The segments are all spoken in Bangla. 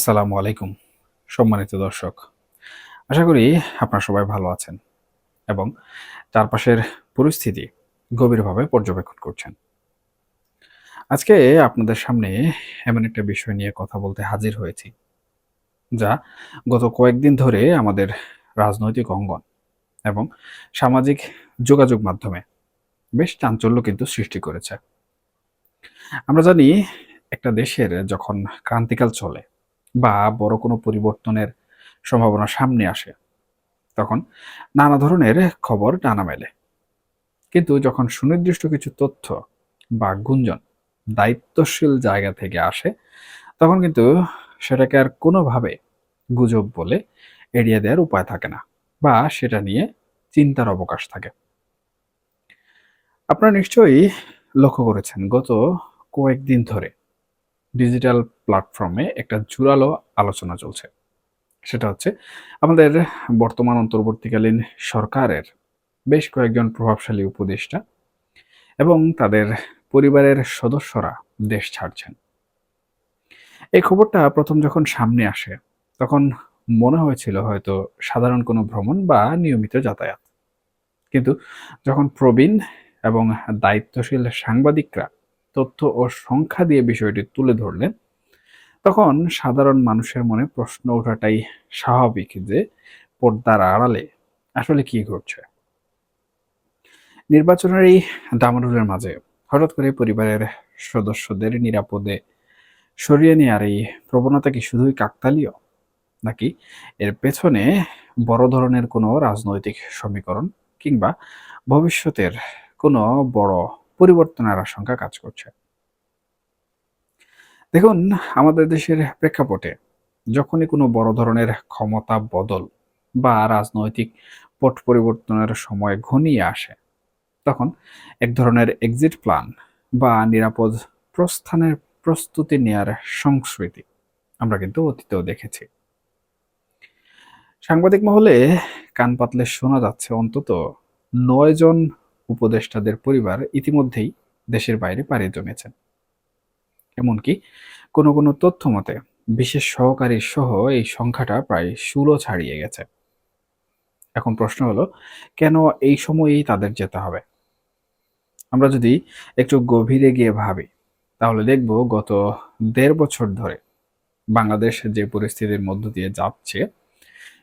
আসসালামু আলাইকুম, সম্মানিত দর্শক। আশা করি আপনারা সবাই ভালো আছেন এবং চারপাশের পরিস্থিতি গভীরভাবে পর্যবেক্ষণ করছেন। আজকে আপনাদের সামনে এমন একটা বিষয় নিয়ে কথা বলতে হাজির হয়েছি, যা গত কয়েকদিন ধরে আমাদের রাজনৈতিক অঙ্গন এবং সামাজিক যোগাযোগ মাধ্যমে বেশ চাঞ্চল্য কিন্তু সৃষ্টি করেছে। আমরা জানি একটা দেশের যখন ক্রান্তিকাল চলে বা বড় কোনো পরিবর্তনের সম্ভাবনা সামনে আসে। তখন নানা ধরনের খবর টানা মেলে। কিন্তু যখন সুনির্দিষ্ট কিছু তথ্য বা গুঞ্জন দায়িত্বশীল জায়গা থেকে আসে, তখন কিন্তু সেটাকে আর কোনোভাবে গুজব বলে এড়িয়ে দেওয়ার উপায় থাকে না বা সেটা নিয়ে চিন্তার অবকাশ থাকে। আপনারা নিশ্চয়ই লক্ষ্য করেছেন, গত কয়েকদিন ধরে ডিজিটাল প্ল্যাটফর্মে একটা জোরালো আলোচনা চলছে। সেটা হচ্ছে, আমাদের বর্তমান অন্তর্বর্তীকালীন সরকারের বেশ কয়েকজন প্রভাবশালী উপদেষ্টা এবং তাদের পরিবারের সদস্যরা দেশ ছাড়ছেন। এই খবরটা প্রথম যখন সামনে আসে, তখন মনে হয়েছিল হয়তো সাধারণ কোনো ভ্রমণ বা নিয়মিত যাতায়াত। কিন্তু যখন প্রবীণ এবং দায়িত্বশীল সাংবাদিকরা তথ্য ও সংখ্যা দিয়ে বিষয়টি তুলে ধরলেন তখন সাধারণ মানুষের মনে প্রশ্ন ওঠাটাই স্বাভাবিক যে পর্দার আড়ালে আসলে কি ঘটছে? নির্বাচনের এই দামারুলের মাঝে হঠাৎ করে পরিবারের সদস্যদের নিরাপদে সরিয়ে নেওয়ার এই প্রবণতা কি শুধুই কাকতালীয়? নাকি এর পেছনে বড় ধরনের কোনো রাজনৈতিক সমীকরণ কিংবা ভবিষ্যতের কোনো বড় পরিবর্তনের আশঙ্কা কাজ করছে? দেখুন, আমাদের দেশের প্রেক্ষাপটে যখনই কোনো বড় ধরনের ক্ষমতা বদল বা রাজনৈতিক পট পরিবর্তনের সময় ঘনিয়ে আসে, তখন এক ধরনের এক্সিট প্ল্যান বা নিরাপদ প্রস্থানের প্রস্তুতি নেয়ার সংস্কৃতি আমরা কিন্তু অতীতেও দেখেছি। সাংবাদিক মহলে কান পাতলে শোনা যাচ্ছে অন্তত নয় জন উপদেষ্টাদের পরিবার ইতিমধ্যেই দেশের বাইরে পাড়ি জমেছেন। এমনকি কোনো কোনো তথ্য মতে বিশেষ সহকারী সহ এই সংখ্যাটা প্রায় ষোলো ছাড়িয়ে গেছে। এখন প্রশ্ন হলো, কেন এই সময়েই তাদের যেতে হবে? আমরা যদি একটু গভীরে গিয়ে ভাবি, তাহলে দেখব গত দেড় বছর ধরে বাংলাদেশ যে পরিস্থিতির মধ্য দিয়ে যাচ্ছে,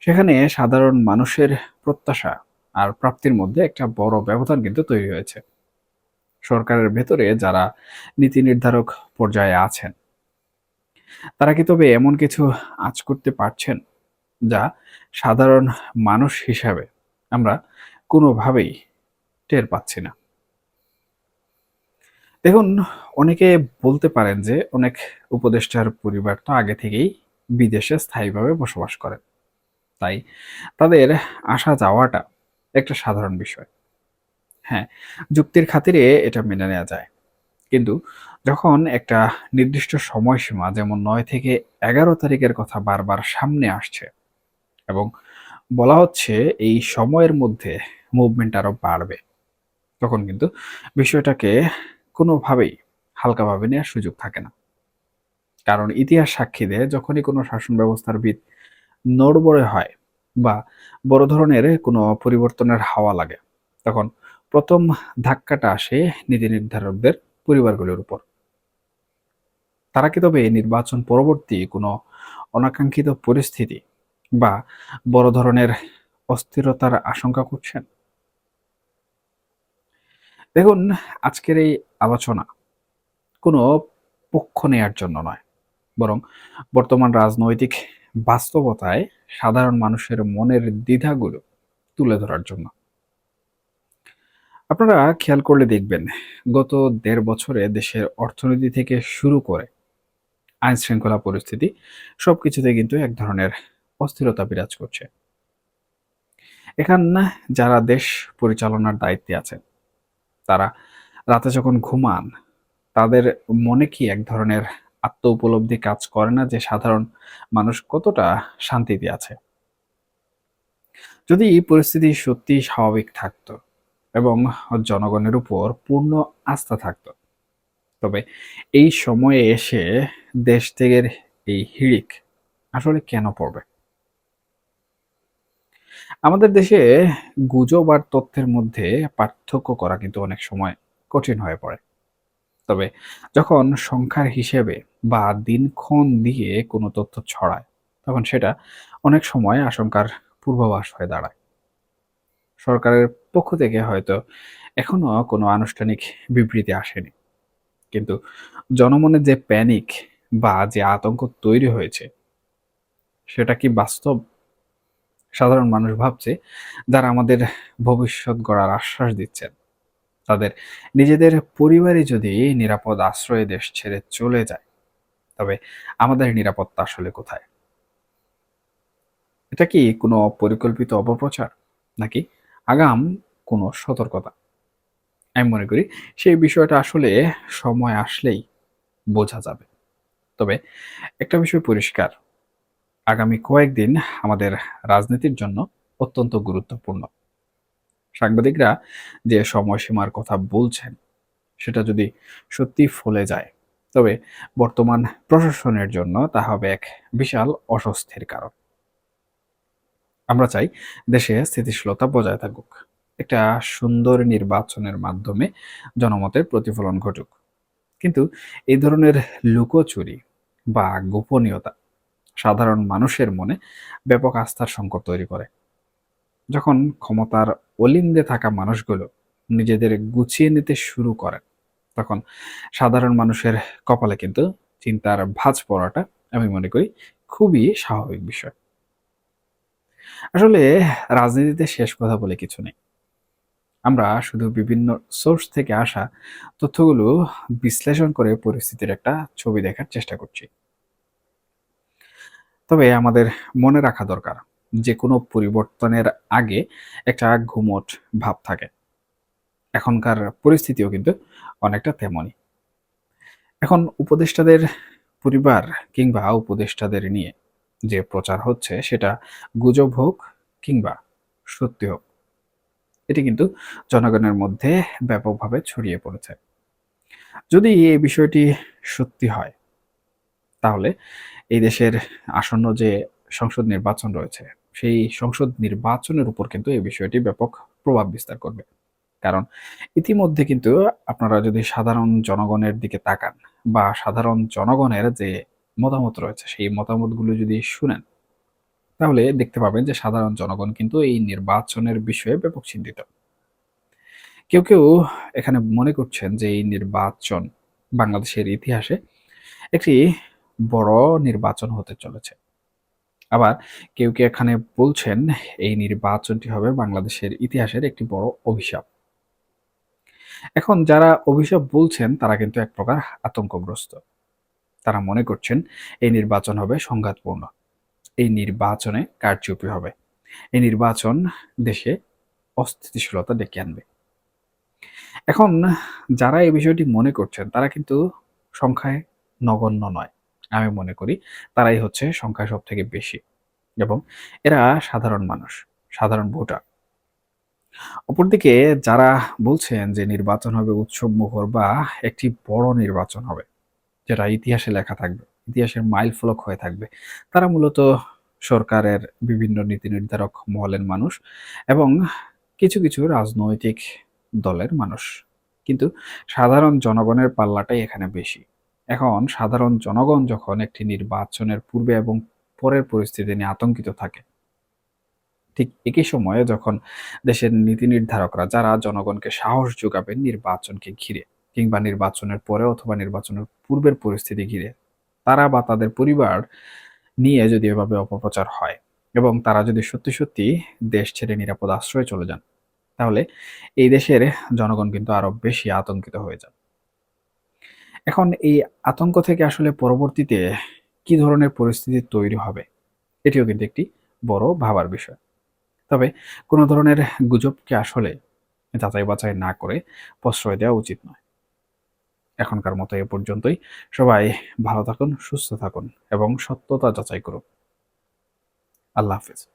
সেখানে সাধারণ মানুষের প্রত্যাশা আর প্রাপ্তির মধ্যে একটা বড় ব্যবধান কিন্তু তৈরি হয়েছে। সরকারের ভেতরে যারা নীতি নির্ধারক পর্যায়ে আছেন, তারা কি তবে এমন কিছু আজ করতে পারছেন যা সাধারণ মানুষ হিসাবে আমরা কোনোভাবেই টের পাচ্ছি না? দেখুন, অনেকে বলতে পারেন যে অনেক উপদেষ্টার পরিবার তো আগে থেকেই বিদেশে স্থায়ীভাবে বসবাস করেন। তাই তাদের আসা যাওয়াটা একটা সাধারণ বিষয়। হ্যাঁ যুক্তির খাতিরে এটা মেনে নেওয়া যায়। কিন্তু যখন একটা নির্দিষ্ট সময়সীমা, যেমন নয় থেকে এগারো তারিখের কথা বারবার সামনে আসছে এবং বলা হচ্ছে এই সময়ের মধ্যে মুভমেন্ট আরও বাড়বে, তখন কিন্তু বিষয়টাকে কোনোভাবেই হালকাভাবে নেওয়ার সুযোগ থাকে না। কারণ ইতিহাস সাক্ষী দেয়, যখনই কোনো শাসন ব্যবস্থার ভিত নড়বড়ে হয় বা বড় ধরনের কোনো পরিবর্তনের হাওয়া লাগে, তখন প্রথম ধাক্কাটা আসে নীতি নির্ধারকদের পরিবারগুলোর উপর। তারা কি তবে নির্বাচন পরবর্তী কোনো অনাকাঙ্ক্ষিত পরিস্থিতি বা বড় ধরনের অস্থিরতার আশঙ্কা করছেন? দেখুন, আজকের এই আলোচনা কোনো পক্ষ নেয়ার জন্য নয়, বরং বর্তমান রাজনৈতিক বাস্তবতায় সাধারণ মানুষের মনের দ্বিধাগুলো তুলে ধরার জন্য। আপনারা খেয়াল করলে দেখবেন, গত দেড় বছরে দেশের অর্থনীতি থেকে শুরু করে আইন শৃঙ্খলা পরিস্থিতি সবকিছুতে কিন্তু এক ধরনের অস্থিরতা বিরাজ করছে। এখান যারা দেশ পরিচালনার দায়িত্বে আছেন, তারা রাতে যখন ঘুমান, তাদের মনে কি এক ধরনের আত্ম উপলব্ধি কাজ করে না যে সাধারণ মানুষ কতটা শান্তিতে আছে? যদি এই পরিস্থিতি সত্যি স্বাভাবিক থাকতো এবং জনগণের উপর পূর্ণ আস্থা থাকতো। তবে এই সময়ে এসে দেশ থেকে এই হিড়িক আসলে কেন পড়বে? আমাদের দেশে গুজব আর তথ্যের মধ্যে পার্থক্য করা কিন্তু অনেক সময় কঠিন হয়ে পড়ে। তবে যখন সংখ্যার হিসেবে বা দিনক্ষণ দিয়ে কোনো তথ্য ছড়ায়, তখন সেটা অনেক সময় আশঙ্কার পূর্বাভাস হয়ে দাঁড়ায়। সরকারের পক্ষ থেকে হয়তো এখনও কোনো আনুষ্ঠানিক বিবৃতি আসেনি। কিন্তু জনমনে যে প্যানিক বা যে আতঙ্ক তৈরি হয়েছে, সেটা কি বাস্তব? সাধারণ মানুষ ভাবছে যারা আমাদের ভবিষ্যৎ গড়ার আশ্বাস দিচ্ছেন। তাদের নিজেদের পরিবারই যদি নিরাপদ আশ্রয়ে দেশ ছেড়ে চলে যায়, তবে আমাদের নিরাপত্তা আসলে কোথায়? এটা কি কোনো পরিকল্পিত অপপ্রচার, নাকি আগাম কোনো সতর্কতা। আমি মনে করি সেই বিষয়টা আসলে সময় আসলেই বোঝা যাবে। তবে একটা বিষয় পরিষ্কার, আগামী কয়েকদিন আমাদের রাজনীতির জন্য অত্যন্ত গুরুত্বপূর্ণ। সাংবাদিকরা যে সময়সীমার কথা বলছেন, সেটা যদি সত্যি ফলে যায়, তবে বর্তমান প্রশাসনের জন্য তা হবে এক বিশাল অস্বস্তির কারণ। আমরা চাই দেশে স্থিতিশীলতা বজায় থাকুক। একটা সুন্দর নির্বাচনের মাধ্যমে জনমতের প্রতিফলন ঘটুক। কিন্তু এই ধরনের লুকোচুরি বা গোপনীয়তা সাধারণ মানুষের মনে ব্যাপক আস্থার সংকট তৈরি করে। যখন ক্ষমতার অলিন্দে থাকা মানুষগুলো নিজেদের গুছিয়ে নিতে শুরু করেন, তখন সাধারণ মানুষের কপালে কিন্তু চিন্তার ভাঁজ পড়াটা আমি মনে করি খুবই স্বাভাবিক বিষয়। আসলে রাজনীতিতে শেষ কথা বলে কিছু নেই। আমরা শুধু বিভিন্ন সোর্স থেকে আসা তথ্যগুলো বিশ্লেষণ করে পরিস্থিতির একটা ছবি দেখার চেষ্টা করছি। তবে আমাদের মনে রাখা দরকার যে কোনো পরিবর্তনের আগে একটা ঘুমট ভাব থাকে। এখনকার পরিস্থিতিও কিন্তু অনেকটা তেমনই। এখন উপদেষ্টাদের পরিবার কিংবা উপদেষ্টাদের নিয়ে যে প্রচার হচ্ছে সেটা গুজব হোক কিংবা সত্যি হোক, এটি কিন্তু জনগণের মধ্যে ব্যাপকভাবে ছড়িয়ে পড়েছে। যদি এই বিষয়টি সত্যি হয়, তাহলে এই দেশের আসন্ন যে সংসদ নির্বাচন রয়েছে, সেই সংসদ নির্বাচনের উপর কিন্তু এই বিষয়টি ব্যাপক প্রভাব বিস্তার করবে। কারণ ইতিমধ্যে কিন্তু আপনারা যদি সাধারণ জনগণের দিকে তাকান বা সাধারণ জনগণের যে মতামত রয়েছে। সেই মতামতগুলো যদি শুনেন, তাহলে দেখতে পাবেন যে সাধারণ জনগণ কিন্তু এই নির্বাচনের বিষয়ে ব্যাপক চিন্তিত। কেউ কেউ এখানে মনে করছেন যে এই নির্বাচন বাংলাদেশের ইতিহাসে একটি বড় নির্বাচন হতে চলেছে। আবার কেউ কেউ এখানে বলছেন এই নির্বাচনটি হবে বাংলাদেশের ইতিহাসের একটি বড় অভিশাপ। এখন যারা অভিশাপ বলছেন, তারা কিন্তু এক প্রকার আতঙ্কগ্রস্ত। তারা মনে করছেন এই নির্বাচন হবে সংঘাতপূর্ণ। এই নির্বাচনে কারচুপি হবে। এই নির্বাচন দেশে অস্থিতিশীলতা ডেকে আনবে। এখন যারা এই বিষয়টি মনে করছেন, তারা কিন্তু সংখ্যায় নগণ্য নয়। আমি মনে করি তারাই হচ্ছে সংখ্যা সব থেকে বেশি এবং এরা সাধারণ মানুষ, সাধারণ ভোটার। অপরদিকে যারা বলছেন যে নির্বাচন হবে উৎসব মুখর বা একটি বড় নির্বাচন হবে যেটা ইতিহাসে লেখা থাকবে, ইতিহাসের মাইল ফলক হয়ে থাকবে, তারা মূলত সরকারের বিভিন্ন নীতি নির্ধারক মহলের মানুষ এবং কিছু কিছু রাজনৈতিক দলের মানুষ। কিন্তু সাধারণ জনগণের পাল্লাটাই এখানে বেশি। এখন সাধারণ জনগণ যখন একটি নির্বাচনের পূর্বে এবং পরের পরিস্থিতি নিয়ে আতঙ্কিত থাকে, ঠিক একই সময়ে যখন দেশের নীতি নির্ধারকরা, যারা জনগণকে সাহস যোগাবেন নির্বাচনকে ঘিরে কিংবা নির্বাচনের পরে অথবা নির্বাচনের পূর্বের পরিস্থিতি ঘিরে, তারা বা তাদের পরিবার নিয়ে যদি এভাবে অপপ্রচার হয় এবং তারা যদি সত্যি সত্যি দেশ ছেড়ে নিরাপদ আশ্রয়ে চলে যান, তাহলে এই দেশের জনগণ কিন্তু আরও বেশি আতঙ্কিত হয়ে যান এখন এই আতঙ্ক থেকে আসলে পরবর্তীতে কি ধরনের পরিস্থিতি তৈরি হবে, এটিও কিন্তু একটি বড় ভাবার বিষয়। তবে কোনো ধরনের গুজবকে আসলে যাচাই বাছাই না করে প্রশ্রয় দেওয়া উচিত নয়। এখনকার মতো এ পর্যন্তই। সবাই ভালো থাকুন, সুস্থ থাকুন এবং সত্যতা যাচাই করুন। আল্লাহ হাফিজ।